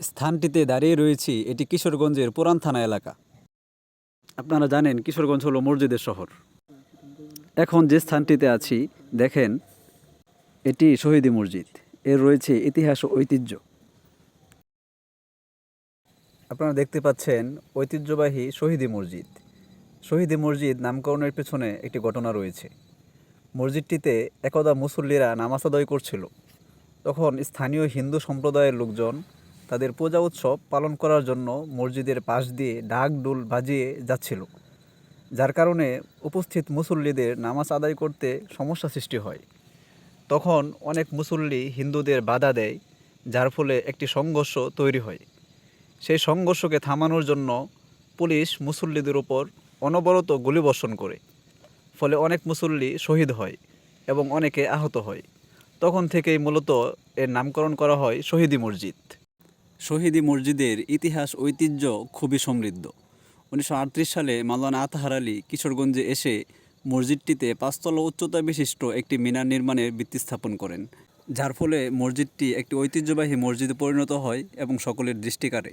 স্থানটিতে দাঁড়িয়ে রয়েছি এটি কিশোরগঞ্জের পুরান থানা এলাকা। আপনারা জানেন কিশোরগঞ্জ হলো মসজিদের শহর। এখন যে স্থানটিতে আছি, দেখেন, এটি শহীদি মসজিদ। এর রয়েছে ইতিহাস ও ঐতিহ্য। আপনারা দেখতে পাচ্ছেন, ঐতিহ্যবাহী শহীদি মসজিদ। শহীদি মসজিদ নামকরণের পেছনে একটি ঘটনা রয়েছে। মসজিদটিতে একদা মুসল্লিরা নামাজ আদায় করছিল। তখন স্থানীয় হিন্দু সম্প্রদায়ের লোকজন তাদের পূজা উৎসব পালন করার জন্য মসজিদের পাশ দিয়ে ঢাক ডুল বাজিয়ে যাচ্ছিল, যার কারণে উপস্থিত মুসল্লিদের নামাজ আদায় করতে সমস্যা সৃষ্টি হয়। তখন অনেক মুসল্লি হিন্দুদের বাধা দেয়, যার ফলে একটি সংঘর্ষ তৈরি হয়। সেই সংঘর্ষকে থামানোর জন্য পুলিশ মুসল্লিদের উপর অনবরত গুলিবর্ষণ করে, ফলে অনেক মুসল্লি শহীদ হয় এবং অনেকে আহত হয়। তখন থেকেই মূলত এর নামকরণ করা হয় শহীদি মসজিদ। শহীদি মসজিদের ইতিহাস, ঐতিহ্য খুবই সমৃদ্ধ। উনিশশো আটত্রিশ সালে মালানা আতাহার আলী কিশোরগঞ্জে এসে মসজিদটিতে পাঁচতলা উচ্চতা বিশিষ্ট একটি মিনার নির্মাণের ভিত্তি স্থাপন করেন। যার ফলে মসজিদটি একটি ঐতিহ্যবাহী মসজিদে পরিণত হয় এবং সকলের দৃষ্টি কাড়ে।